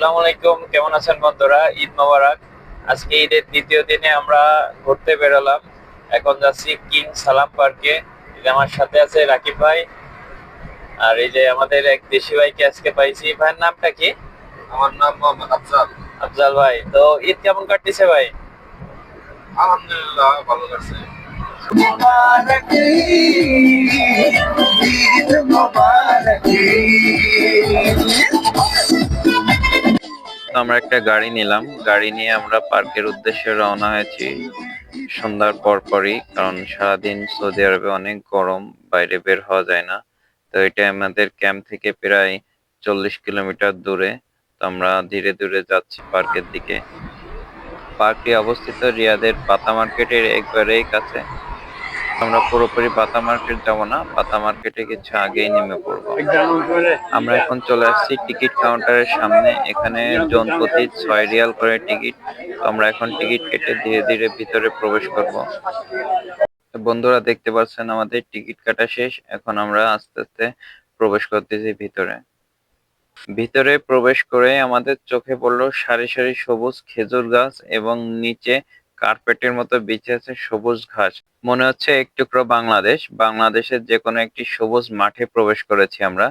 আসসালামু আলাইকুম কেমন আছেন বন্ধুরা? ঈদ মোবারক। আজকে ঈদের দ্বিতীয় দিনে আমরা ঘুরতে বেরোলাম। এখন যাচ্ছি কিং সালাম পার্কে। আমার সাথে আছে রাকিব ভাই। আর এই যে আমাদের এক দেশি ভাইকে আজকে পাইছি। ভাইয়ের নামটা কি? আমার নাম মোহাম্মদ আফজাল। আফজাল ভাই তো ঈদ কেমন কাটতেছে ভাই? আলহামদুলিল্লাহ ভালো কাটছে। মোবারক ঈদ মোবারক আমরা একটা গাড়ি নিলাম। গাড়ি নিয়ে আমরা পার্কের উদ্দেশ্যে রওনা হয়েছি। সন্ধ্যার পরপরই কারণ সারাদিন সৌদি আরবে অনেক গরম, বাইরে বের হওয়া যায় না। তো এটা আমাদের ক্যাম্প থেকে প্রায় চল্লিশ কিলোমিটার দূরে। তো আমরা ধীরে ধীরে যাচ্ছি পার্কের দিকে। পার্কটি অবস্থিত রিয়াদের পাতা মার্কেটের একবারেই কাছে। আমরা পুরোপুরি পাতা মার্কেট যাব না, পাতা মার্কেটে কিছু আগেই নেমে পড়ব। আমরা এখন চলে আসছি টিকিট কাউন্টারের সামনে, এখানে জন প্রতি ছয় রিয়াল করে টিকিট, তো আমরা এখন টিকিট কেটে ধীরে ধীরে ভিতরে প্রবেশ করব। বন্ধুরা দেখতে পাচ্ছেন আমাদের টিকিট কাটা শেষ, এখন আমরা আস্তে আস্তে প্রবেশ করতেছি ভিতরে। ভিতরে প্রবেশ করে আমাদের চোখে পড়ল সারি সারি সবুজ খেজুর গাছ এবং নিচে কার্পেটের মতো বিছে আছে সবুজ ঘাস। মনে হচ্ছে এক টুকরো বাংলাদেশ। বাংলাদেশের যে কোনো একটি সবুজ মাঠে প্রবেশ করেছি আমরা।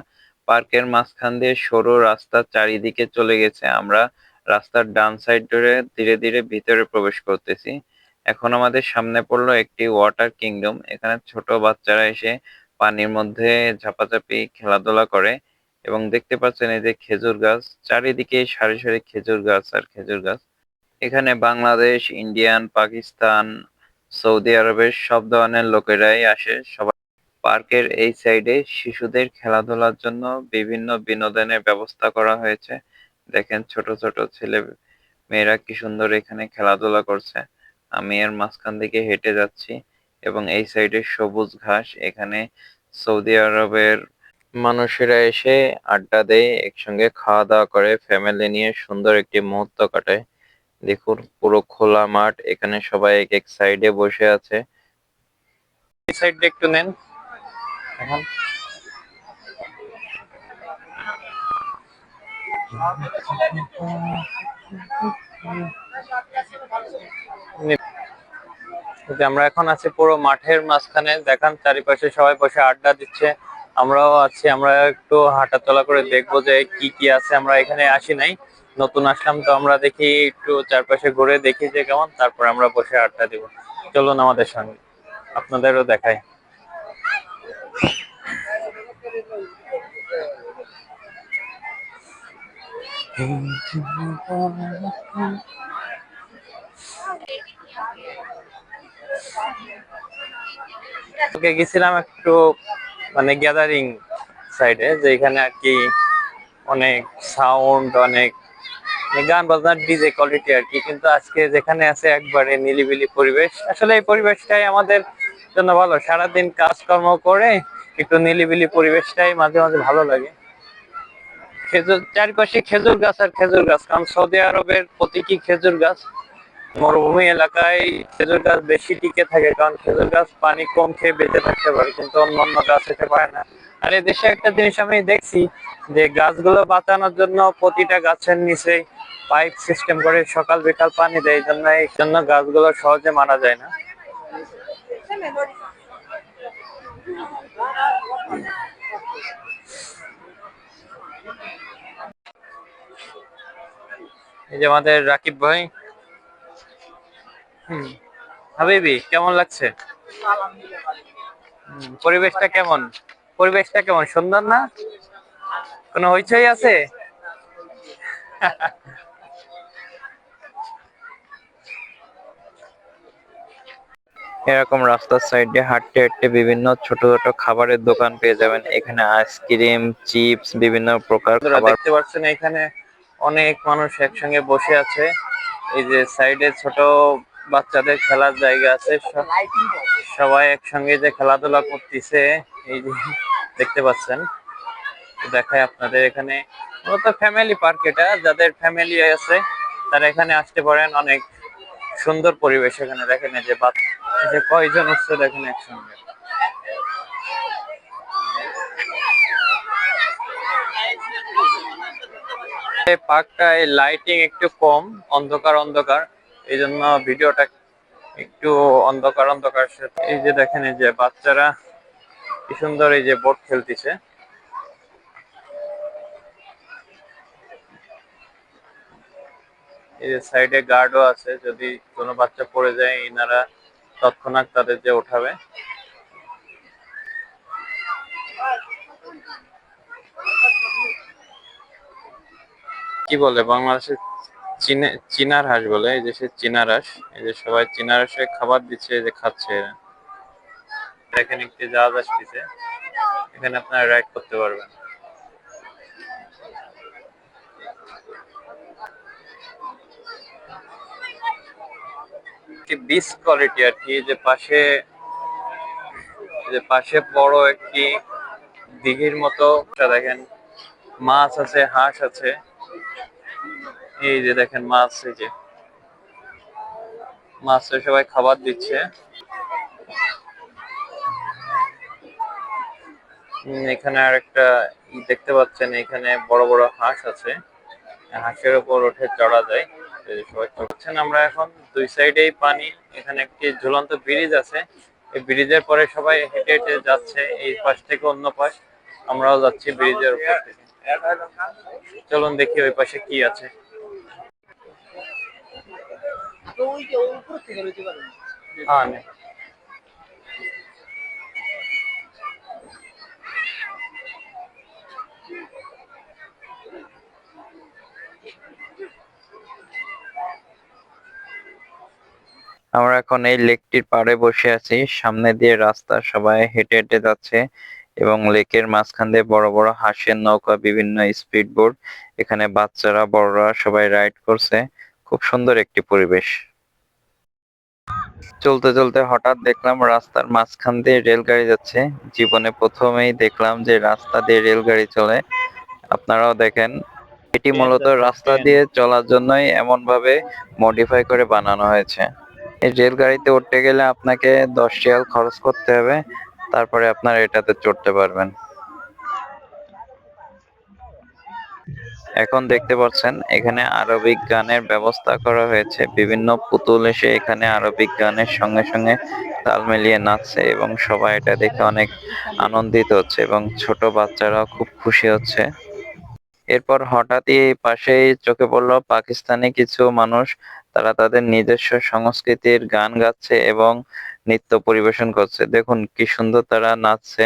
পার্কের মাঝখান দিয়ে সরু রাস্তা চারিদিকে চলে গেছে। আমরা রাস্তার ডান সাইড ধরে ধীরে ধীরে ভিতরে প্রবেশ করতেছি। এখন আমাদের সামনে পড়ল একটি ওয়াটার কিংডম এখানে ছোট বাচ্চারা এসে পানির মধ্যে ঝাপাঝাপি খেলাধুলা করে এবং দেখতে পাচ্ছেন এই যে খেজুর গাছ। চারিদিকে সারি সারি খেজুর গাছ আর খেজুর গাছ। এখানে বাংলাদেশ, ইন্ডিয়ান, পাকিস্তান, সৌদি আরবের সব ধরনের লোকেরাই আসে। সবাই পার্কের এই সাইডে শিশুদের খেলাধুলার জন্য বিভিন্ন বিনোদনের ব্যবস্থা করা হয়েছে। দেখেন ছোট ছোট ছেলে মেয়েরা কি সুন্দর এখানে খেলাধুলা করছে। আমি এর মাঝখান থেকে হেঁটে যাচ্ছি এবং এই সাইডে সবুজ ঘাস। এখানে সৌদি আরবের মানুষেরা এসে আড্ডা দেয়, একসঙ্গে খাওয়া দাওয়া করে, ফ্যামিলি নিয়ে সুন্দর একটি মুহূর্ত কাটায়। দেখুন, পুরো খোলা মাঠ, এখানে সবাই এক এক সাইডে বসে আছে। এই একটু নেন। এখন। আমরা এখন আছি পুরো মাঠের মাঝখানে। দেখান, চারিপাশে সবাই বসে আড্ডা দিচ্ছে। আমরাও আছি, আমরা একটু হাঁটাচলা করে দেখব যে কি কি আছে। আমরা এখানে আসি নাই। নতুন আসলাম, তো আমরা দেখি একটু চারপাশে ঘুরে দেখি যে কেমন, তারপর আমরা বসে আড্ডা দিব। চলুন আমাদের সঙ্গে, আপনাদেরও দেখাই। গেছিলাম একটু মানে গ্যাদারিং সাইডে যেখানে আর কি অনেক সাউন্ড অনেক গান বাজনার ডিজে কোয়ালিটি আর কি, কিন্তু আজকে যেখানে আছে একবারে নিলিবিলি পরিবেশ। আসলে এই পরিবেশটাই আমাদের জন্য ভালো। সারাদিন কাজকর্ম করে একটু নিলিবিলি পরিবেশটাই মাঝে মাঝে ভালো লাগে। খেজুর, চারপাশে খেজুর গাছ আর খেজুর গাছ। কারণ সৌদি আরবের প্রতীকী খেজুর গাছ। মরুভূমি এলাকায় খেজুর গাছ বেশি টিকে থাকে, কারণ খেজুর গাছ পানি কম খেয়ে বেঁচে থাকতে পারে, কিন্তু অন্যান্য গাছ খেতে পারে না। আর এই দেশে একটা জিনিস আমি দেখছি যে গাছগুলো বাঁচানোর জন্য প্রতিটা গাছের নিচে পাইপ সিস্টেম করে সকাল বিকাল পানি দেয় এই জন্য এই জন্য গাছগুলো সহজে মারা যায় না। এই যে আমাদের রাকিব ভাই। হুম। হাবিবি কেমন লাগছে? পরিবেশটা কেমন? পরিবেশটা কেমন? সুন্দর না? কোনো হইচই আছে? এরকম রাস্তার সাইডে হাঁটতে হাঁটতে বিভিন্ন ছোট ছোট খাবারের দোকান পেয়ে যাবেন। এখানে আইসক্রিম চিপস বিভিন্ন প্রকার খাবার। দেখতে পাচ্ছেন এখানে অনেক মানুষ একসঙ্গে বসে আছে। এই যে সাইডে ছোট বাচ্চাদের খেলার জায়গা আছে। সবাই একসঙ্গে যে খেলাধুলা করতেছে, এই যে দেখতে পাচ্ছেন দেখায় আপনাদের এখানে। মূলত ফ্যামিলি পার্ক এটা, যাদের ফ্যামিলি আছে, তারা এখানে আসতে পারেন অনেক সুন্দর পরিবেশ এখানে দেখেন যে বাচ্চা যে কয়জন হচ্ছে দেখেন একসঙ্গে। পার্কটায় লাইটিং একটু কম, অন্ধকার অন্ধকার, এই জন্য ভিডিওটা একটু অন্ধকার অন্ধকার এই যে দেখেন, এই যে বাচ্চারা কি সুন্দর এই যে বোট খেলতেছে। এই যে সাইডে গার্ডও আছে, যদি কোনো বাচ্চা পড়ে যায় এনারা তৎক্ষণাৎ তাদের যে উঠাবে কি বলে বাংলাদেশে চীনে, চীনার হাঁস বলে, এই যে সে চীনার হাঁস, এই যে সবাই চীনার হাঁসে খাবার দিচ্ছে, এই যে খাচ্ছে এরা। একটি জাহাজ আসতেছে, এখানে আপনারা রাইড করতে পারবেন। একটি বিচ কোয়ালিটি আর কি যে পাশে যে পাশে বড় একটি দিঘির মতো, দেখেন মাছ আছে, হাঁস আছে। এই যে দেখেন মাছ, এই যে। মাছে সবাই খাবার দিচ্ছে। এখানে আর একটা দেখতে পাচ্ছেন, এখানে বড় বড় হাঁস আছে। হাঁসের উপর উঠে চড়া যায়। সবাই চড়ছেন আমরা এখন। দুই সাইডেই পানি, এখানে একটি ঝুলন্ত ব্রিজ আছে। এই ব্রিজের পরে সবাই হেঁটে হেঁটে যাচ্ছে, এই পাশ থেকে অন্য পাশ। আমরাও যাচ্ছি ব্রিজের উপর থেকে। চলুন দেখি ওই পাশে কি আছে। হ্যাঁ আমরা এখন এই লেকটির পাড়ে বসে আছি। সামনে দিয়ে রাস্তা সবাই হেঁটে হেঁটে যাচ্ছে এবং লেকের মাঝখান দিয়ে বড় বড় হাঁসের নৌকা বিভিন্ন স্পিড বোর্ড এখানে বাচ্চারা বড়রা সবাই রাইড করছে। খুব সুন্দর একটি পরিবেশ। চলতে চলতে হঠাৎ দেখলাম রাস্তার মাঝখান দিয়ে রেলগাড়ি যাচ্ছে। জীবনে প্রথমেই দেখলাম যে রাস্তা দিয়ে রেলগাড়ি চলে। আপনারাও দেখেন এটি মূলত রাস্তা দিয়ে চলার জন্যই এমন ভাবে মডিফাই করে বানানো হয়েছে। এই রেলগাড়িতে উঠতে গেলে আপনাকে দশ রিয়াল খরচ করতে হবে। তারপরে আপনারা এটাতে চড়তে পারবেন। এখন দেখতে পাচ্ছেন, এখানে আরবিক গানের ব্যবস্থা করা হয়েছে। বিভিন্ন পুতুল এসে এখানে আরবিক গানের সঙ্গে সঙ্গে তাল মিলিয়ে নাচছে এবং সবাই এটা দেখে অনেক আনন্দিত হচ্ছে এবং ছোট বাচ্চারাও খুব খুশি হচ্ছে। এরপর হঠাৎই পাশেই চোখে পড়ল পাকিস্তানি কিছু মানুষ। তারা তাদের নিজস্ব সংস্কৃতির গান গাচ্ছে এবং নৃত্য পরিবেশন করছে। দেখুন কি সুন্দর তারা নাচছে।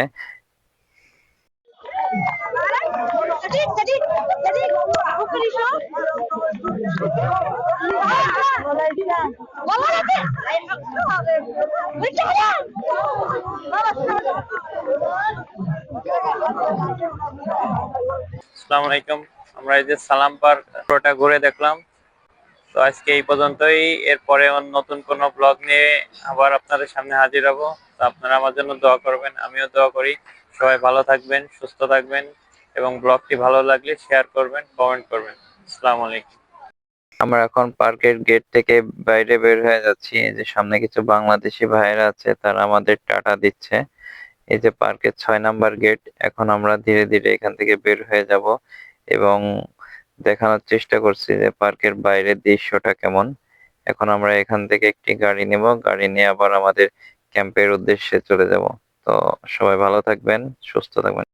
আলাইকুম আমরা এই যে সালাম পার্ক পুরোটা ঘুরে দেখলাম। তো আজকে এই পর্যন্তই। এরপরে নতুন কোনো ব্লগ নিয়ে আবার আপনাদের সামনে হাজির হব। তো আপনারা আমার জন্য দোয়া করবেন, আমিও দোয়া করি। সবাই ভালো থাকবেন, সুস্থ থাকবেন। এবং ব্লগটি ভালো লাগলে শেয়ার করবেন কমেন্ট করবেন। আসসালামু আলাইকুম। আমরা এখন পার্কের গেট থেকে বাইরে বের হয়ে যাচ্ছি। এই যে সামনে কিছু বাংলাদেশি ভাইয়েরা আছে, তারা আমাদের টাটা দিচ্ছে। এই যে পার্কের ছয় নাম্বার গেট এখন আমরা ধীরে ধীরে এখান থেকে বের হয়ে যাব এবং দেখানোর চেষ্টা করছি যে পার্কের বাইরের দৃশ্যটা কেমন। এখন আমরা এখান থেকে একটি গাড়ি নেব। গাড়ি নিয়ে আবার আমাদের ক্যাম্পের উদ্দেশ্যে চলে যাব। তো সবাই ভালো থাকবেন, সুস্থ থাকবেন।